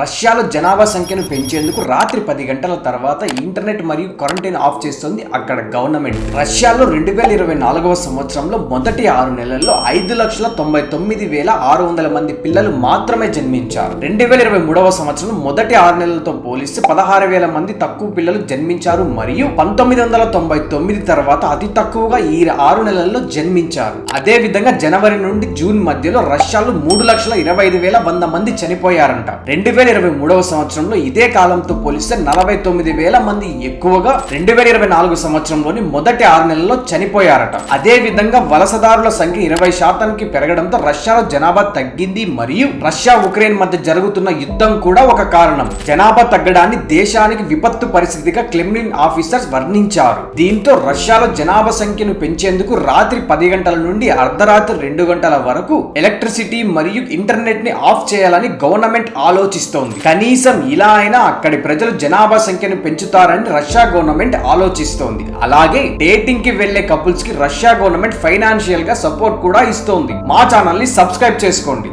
రష్యాలో జనాభా సంఖ్యను పెంచేందుకు రాత్రి పది గంటల తర్వాత ఇంటర్నెట్ మరియు క్వారంటైన్ ఆఫ్ చేస్తుంది అక్కడ గవర్నమెంట్. రష్యాలో రెండు వేల ఇరవై నాలుగవ సంవత్సరంలో మొదటి ఆరు నెలల్లో ఐదు లక్షల తొంభై తొమ్మిది వేల ఆరు వందల మంది పిల్లలు మాత్రమే జన్మించారు. రెండు వేల ఇరవై మూడవ సంవత్సరం మొదటి ఆరు నెలలతో పోలిస్తే పదహారు వేల మంది తక్కువ పిల్లలు జన్మించారు మరియు పంతొమ్మిది వందల తొంభై తొమ్మిది తర్వాత అతి తక్కువగా ఈ ఆరు నెలల్లో జన్మించారు. అదే విధంగా జనవరి నుండి జూన్ మధ్యలో రష్యాలో మూడు లక్షల ఇరవై ఐదు వేల వంద మంది చనిపోయారంట. రెండు వేల ఇరవై మూడవ సంవత్సరంలో ఇదే కాలంతో పోలిస్తే నలభై తొమ్మిది వేల మంది ఎక్కువగా రెండు వేల ఇరవై నాలుగు సంవత్సరంలోని మొదటి ఆరు నెలల్లో చనిపోయారట. అదే విధంగా వలసదారుల సంఖ్య ఇరవై శాతానికి పెరగడంతో రష్యాలో జనాభా తగ్గింది మరియు రష్యా ఉక్రెయిన్ మధ్య జరుగుతున్న యుద్ధం కూడా ఒక కారణం. జనాభా తగ్గడాన్ని దేశానికి విపత్తు పరిస్థితిగా క్లెమ్లిన్ ఆఫీసర్స్ వర్ణించారు. దీంతో రష్యాలో జనాభా సంఖ్యను పెంచేందుకు రాత్రి పది గంటల నుండి అర్ధరాత్రి రెండు గంటల వరకు ఎలక్ట్రిసిటీ మరియు ఇంటర్నెట్ని ఆఫ్ చేయాలని గవర్నమెంట్ ఆలోచిస్తుంది. కనీసం ఇలా అయినా అక్కడి ప్రజలు జనాభా సంఖ్యను పెంచుతారని రష్యా గవర్నమెంట్ ఆలోచిస్తోంది. అలాగే డేటింగ్కి వెళ్ళే కపుల్స్కి రష్యా గవర్నమెంట్ ఫైనాన్షియల్గా సపోర్ట్ కూడా ఇస్తోంది. మా ఛానల్ని సబ్స్క్రైబ్ చేసుకోండి.